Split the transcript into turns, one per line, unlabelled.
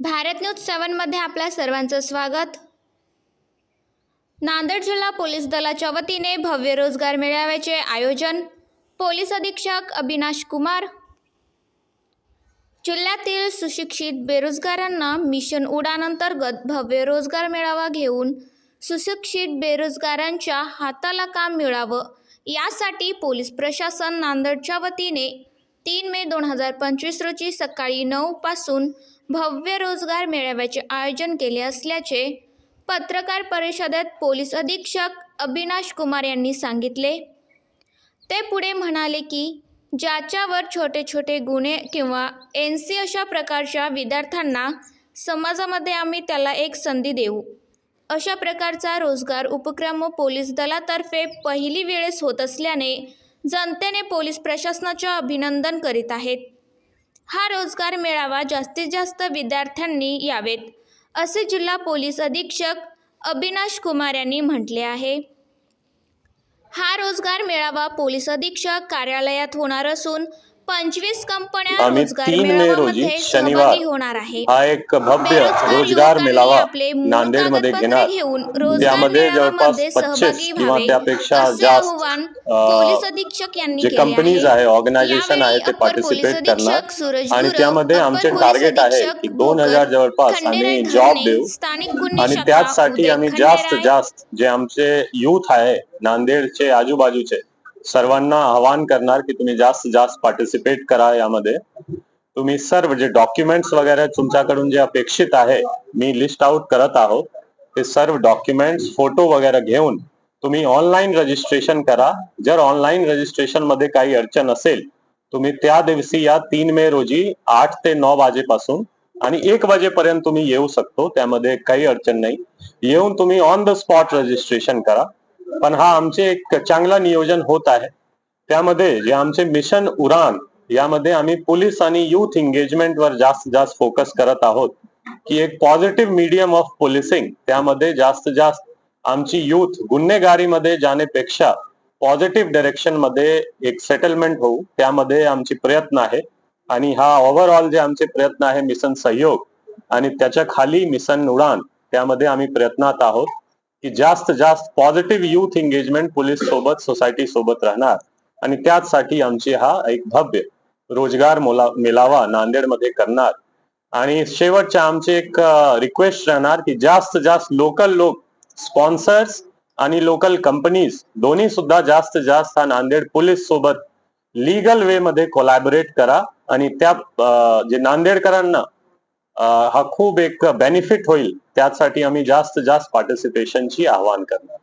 Bharat news सेवनमध्ये आपल्या सर्वांचं स्वागत. नांदेड जिल्हा पोलीस दलाच्या वतीने भव्य रोजगार मेळाव्याचे आयोजन पोलीस अधीक्षक अविनाश कुमार. जिल्ह्यातील सुशिक्षित बेरोजगारांना मिशन उडान अंतर्गत भव्य रोजगार मेळावा घेऊन सुशिक्षित बेरोजगारांच्या हाताला काम मिळावं यासाठी पोलीस प्रशासन नांदेडच्या वतीने तीन मे दोन हजार पंचवीस रोजी सकाळी नऊपासून भव्य रोजगार मेळाव्याचे आयोजन केले असल्याचे पत्रकार परिषदेत पोलीस अधीक्षक अविनाश कुमार यांनी सांगितले. ते पुढे म्हणाले की ज्याच्यावर छोटे छोटे गुन्हे किंवा एन सी अशा प्रकारच्या विद्यार्थ्यांना समाजामध्ये आम्ही त्याला एक संधी देऊ. अशा प्रकारचा रोजगार उपक्रम पोलीस दलातर्फे पहिली वेळेस होत असल्याने जनतेने पोलीस प्रशासनाचे अभिनंदन करीत आहेत. हा रोजगार मेळावा जास्तीत जास्त विद्यार्थ्यांनी यावेत असे जिल्हा पोलीस अधीक्षक अविनाश कुमार यांनी म्हटले आहे. हा रोजगार मेळावा पोलीस अधीक्षक कार्यालयात होणार असून पंचवीस कंपन्या
आम्ही
रोजगार
तीन मे
मेळाव्यामध्ये
रोजी शनिवार
सहभागी होणार आहे.
हा एक भव्य
बेरोजगार
रोजगार
युवकांनी
मेळावा
आपले मूळ
नांदेडमध्ये
कागदपत्रे
घेणार.
घेऊन रोजगार
त्यामध्ये
मेळाव्यामध्ये
जवळपास पच्चीस
सहभागी
किंवा
व्हावे,
त्यापेक्षा
असे
जास्त
आवाहन पोलीस अधीक्षक यांनी
जे
केले
कंपनीज आहे ऑर्गनायझेशन आहे ते
यावेळी अप्पर पोलीस
पार्टिसिपेट करणार.
अधीक्षक सूरज
आणि
गुरव,
त्यामध्ये आमचे
पोलीस
टार्गेट आहे
अधीक्षक
की दोन हजार जवळपास
खंडेराय
आम्ही जॉब
घाणे,
देऊ.
स्थानिक गुन्हे
आणि
शाखा,
त्याचसाठी
उदय
आम्ही जास्त
खंडेराय,
जास्त जे आमचे युथ आहे नांदेडचे आजूबाजूचे सर्वांना आवाहन करणार की तुम्ही जास्त जास्त पार्टिसिपेट करा यामध्ये. तुम्ही सर्व जे डॉक्युमेंट्स वगैरे तुमच्याकडून जे अपेक्षित आहे मी लिस्ट आउट करत आहोत. ते सर्व डॉक्युमेंट्स फोटो वगैरे घेऊन तुम्ही ऑनलाईन रजिस्ट्रेशन करा. जर ऑनलाईन रजिस्ट्रेशनमध्ये काही अडचण असेल तुम्ही त्या दिवशी या तीन मे रोजी आठ ते नऊ वाजेपासून आणि एक वाजेपर्यंत तुम्ही येऊ शकतो. त्यामध्ये काही अडचण नाही. येऊन तुम्ही ऑन द स्पॉट रजिस्ट्रेशन करा. पण हा आमचे एक चांगला नियोजन होत आहे. त्यामध्ये जे आमचे मिशन उरान यामध्ये आम्ही पोलीस आणि युथ एंगेजमेंट वर जास्त जास्त फोकस करत आहोत. की एक पॉझिटिव्ह मीडियम ऑफ पोलिसिंग त्यामध्ये जास्त जास्त आमची युथ गुन्हेगारीमध्ये जाण्यापेक्षा पॉझिटिव्ह डायरेक्शनमध्ये एक सेटलमेंट होऊ त्यामध्ये आमची प्रयत्न आहे. आणि हा ओव्हरऑल जे आमचे प्रयत्न आहे मिशन सहयोग आणि त्याच्याखाली मिशन उडान त्यामध्ये आम्ही प्रयत्नात आहोत. की जास्त जास्त पॉझिटिव्ह युथ एंगेजमेंट पोलीस सोबत सोसायटी सोबत राहणार. आणि त्याचसाठी आमची हा एक भव्य रोजगार मोला मेळावा नांदेडमध्ये करणार. आणि शेवटच्या आमचे एक रिक्वेस्ट राहणार की जास्त जास्त लोकल लोक स्पॉन्सर्स आणि लोकल कंपनीज दोन्ही सुद्धा जास्त जास्त हा नांदेड पोलीस सोबत लिगल वे मध्ये कोलॅबोरेट करा. आणि त्या जे नांदेडकरांना हा खूप एक बेनिफिट होईल. त्यासाठी आम्ही जास्त जास्त पार्टिसिपेशनची आवाहन करणार.